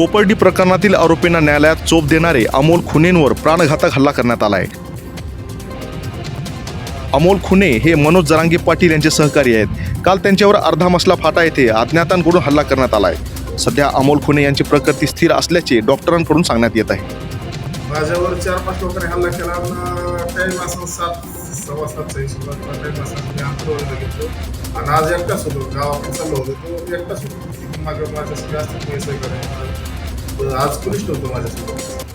कोपर्डी प्रकरणातील आरोपींना न्यायालयात चोप देणारे अमोल खुनेंवर प्राणघातक हल्ला करण्यात आलाय. अमोल खुने हे मनोज जरांगे पाटील यांचे सहकारी आहेत. काल त्यांच्यावर अर्धा मसला फाटा येथे अज्ञातांकडून हल्ला करण्यात आलाय. सध्या अमोल खुने यांची प्रकृती स्थिर असल्याचे डॉक्टरांकडून सांगण्यात येत आहे. माझ्यावर चार पाच लोकांनी हल्ला केला. टाईम असं सात सव्वा सातचा हिशोबात टाईम असं मी आंदोलन घेतलो आणि आज एकटाच होतो. गावाकडे चाललो होतो. तो एकटाच होतो. माझ्या माझ्यासाठी असतात. पैसे करायला आज पोलीस नव्हतं माझ्यासोबत.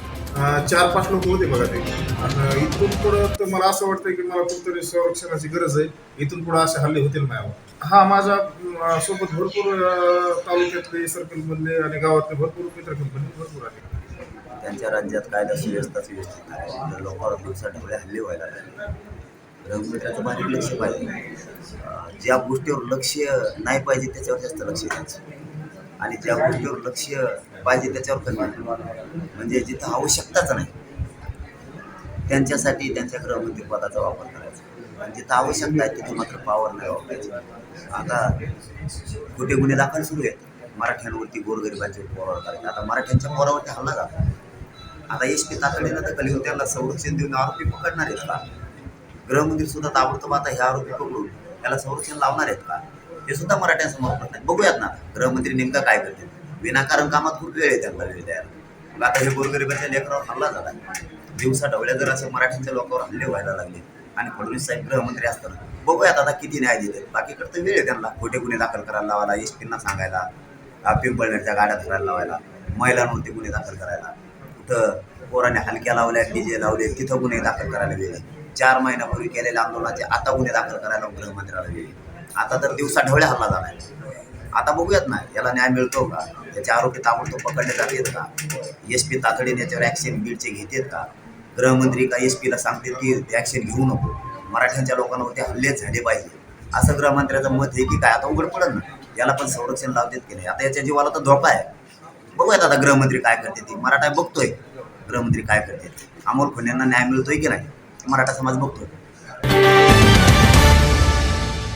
चार पाच लोक होते बघा ते. आणि इथून पुढं तर मला असं वाटतं की मला कुठतरी संरक्षणाची गरज आहे. इथून पुढं असे हल्ले होतील माझ्यावर. हा माझ्या सोबत भरपूर तालुक्यातले सर्कलमधले आणि गावातले भरपूर मित्र कंपनी भरपूर आले त्यांच्या राज्यात कायदा सुव्यवस्था व्यवस्थित आहे तर लोकांवर दिवसाढवळे हल्ले व्हायला लागले. रघुमित्राचं बारीक लक्ष पाहिजे. ज्या गोष्टीवर लक्ष नाही पाहिजे त्याच्यावर जास्त लक्ष द्यायचं. आणि ज्या गोष्टीवर लक्ष पाहिजे त्याच्यावर कमी म्हणजे जिथं आवश्यकताच नाही. त्यांच्यासाठी त्यांच्या गृहमंत्री पदाचा वापर करायचा. आणि जिथं आवश्यकता आहे तिथे मात्र पावर नाही वापरायची. आता कुठे गुन्हे दाखल सुरू आहेत. मराठ्यांवरती गोरगरिबांचे पोरावर करायचे आता मराठ्यांच्या पोरावरती हल्ला झाला. आता एस पी तातडीनं दखल घेऊन त्याला संरक्षण देऊन आरोपी पकडणार आहेत का? गृहमंत्री सुद्धा ताबडतोब आता हे आरोपी पकडून त्याला संरक्षण लावणार आहेत का? हे सुद्धा मराठ्यांसमोर बघूयात ना गृहमंत्री नेमका काय करतील? विनाकारण कामात खूप वेळ आहे त्यांना वेळ द्यायला आता हे गोरगरिबाच्या लेकरावर हल्ला झाला. दिवसा ढवळ्या जर असे मराठीच्या लोकांवर हल्ले व्हायला लागले आणि फडणवीस साहेब गृहमंत्री असताना. बघूयात आता किती न्याय देते बाकीकडे तर वेळ आहे त्यांना. खोटे गुन्हे दाखल करायला लावायला एस पींना सांगायला पिंपळनेरच्या गाड्या धरायला लावायला महिलांवरती गुन्हे दाखल करायला. कुठं पोराने हलक्या लावल्या डीजे लावले तिथं गुन्हे दाखल करायला वेळ चार महिन्यापूर्वी केलेल्या आंदोलनाचे आता गुन्हे दाखल करायला गृहमंत्र्याला वेळ आता तर दिवसा ढवळ्या हल्ला झाला आहे आता बघूयात ना याला न्याय मिळतो का? त्याचे आरोपी ताबडतोब पकडले जातात का? एस पी तातडीने याच्यावर ॲक्शन बीडचे घेतात का? गृहमंत्री का एस पीला सांगतील की ते ॲक्शन घेऊ नको. मराठ्यांच्या लोकांवरती हल्ले झाले पाहिजे. असं गृहमंत्र्याचं मत आहे की काय? आता उघड पडत ना. याला पण संरक्षण लावतात की नाही? आता याच्या जीवाला तर धोका आहे. बघूयात आता गृहमंत्री काय करते ती. मराठा बघतोय. गृहमंत्री काय करते अमोल खुन्यांना न्याय मिळतोय की नाही? मराठा समाज बघतोय.